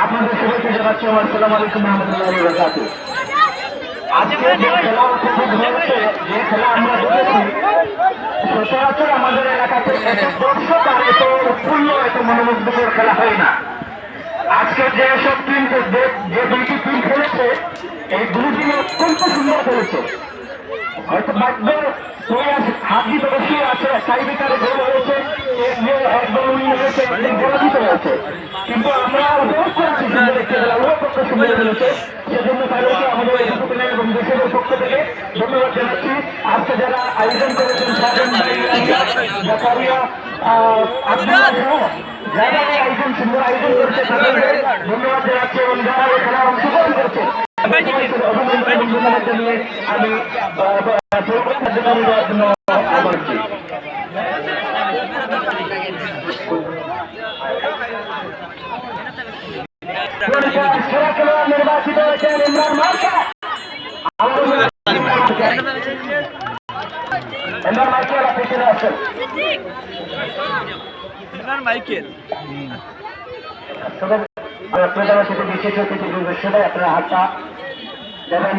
আপনাদের শুভেচ্ছা জানাচ্ছি আমার সালাম আলাইকুম রহমতুল্লাহ আজকে যে খেলা উপভোগ হয়েছে যে খেলা আমরা দেখেছি সচরাচর আমাদের এলাকাতে দর্শক আর এত উৎফুল্ল এত মনোমুগ্ধকর খেলা হয় না আজকে যে সব টিম যে দুইটি টিম খেলেছে, এই দুটি অত্যন্ত সুন্দর খেলেছে। হয়তো ভাগ্য হাত দিতে বেশি আছে টাইবিকারে গোল হয়েছে। একদম উইন হয়েছে একদিন পরাজিত হয়েছে কিন্তু আমরা উপভোগ করেছি সুন্দর একটি খেলা ওর করতে সুন্দর খেলেছে। সেজন্য তাদেরকে আমাদের এখানে দেশের পক্ষ থেকে ধন্যবাদ জানাচ্ছি। আজকে যারা আয়োজন করেছেন সাধন ভাই জাকারিয়া যারা আয়োজন সুন্দর আয়োজন করেছে তাদেরকে ধন্যবাদ জানাচ্ছি এবং যারা খেলায় অংশগ্রহণ করেছে আমি নির্বাচিত হয়েছেন ইমরান মার্কা। ইমরান মার্কা পেছনে আছেন মাইকেল। তবে আপনারা থেকে বিশেষ অতিথি আপনারা হাতটা যেমন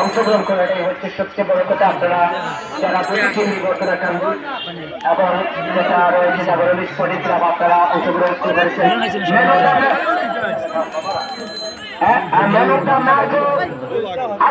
অংশগ্রহণ করে এটাই হচ্ছে সবচেয়ে বড় কথা। আপনারা যারা এবং যেটা রয়েছে জাগরণ স্পোর্টিং ক্লাব আপনারা অংশগ্রহণ করেছেন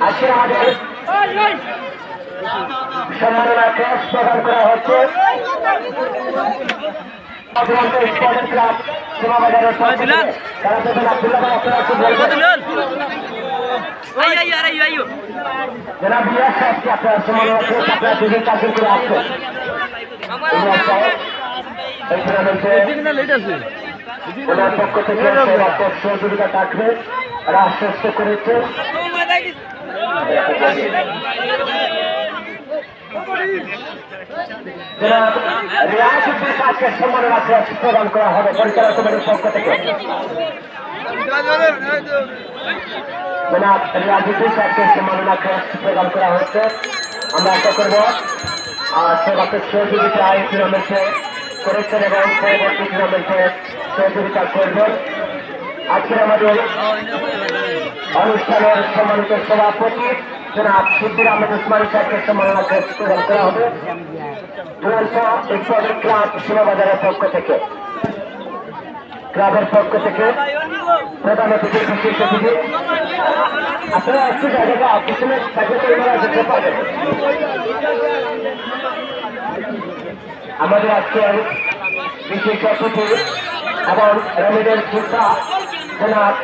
আজকে আমাদের সম্মাননা ক্লাস প্রদান করা হচ্ছে এরা করেছে কাজকে সম্মাননা ক্লাস প্রদান করা হবে পরিচালক কমিটির পক্ষ থেকে জনাব রিয়াজুদ্দিন সাহেবকে সম্মাননা ক্লাস প্রদান করা হচ্ছে আমরা আশা করব আর সর্বাত্মক সহযোগিতা এই টুর্নামেন্টে করেছেন এবং পরবর্তী টুর্নামেন্টে সহযোগিতা করবেন আজকের আমাদের অনুষ্ঠানের সম্মানিত সভাপতি জনাব সিদ্দির আহমেদ উসমানী সাহেবকে সম্মাননা প্রদান করা হবে। দুরন্ত ইসলামিক ক্লাব সীমাবাজারের পক্ষ থেকে। ক্লাবের পক্ষ থেকে প্রধান অতিথি বিশেষ অতিথি। আপনারা একটু জায়গাটা পিছনে থাকলে তো এনারা যেতে পারবেন আমাদের আজকের বিশেষ অতিথি এবং রেমিডেন্স যোদ্ধা জনাব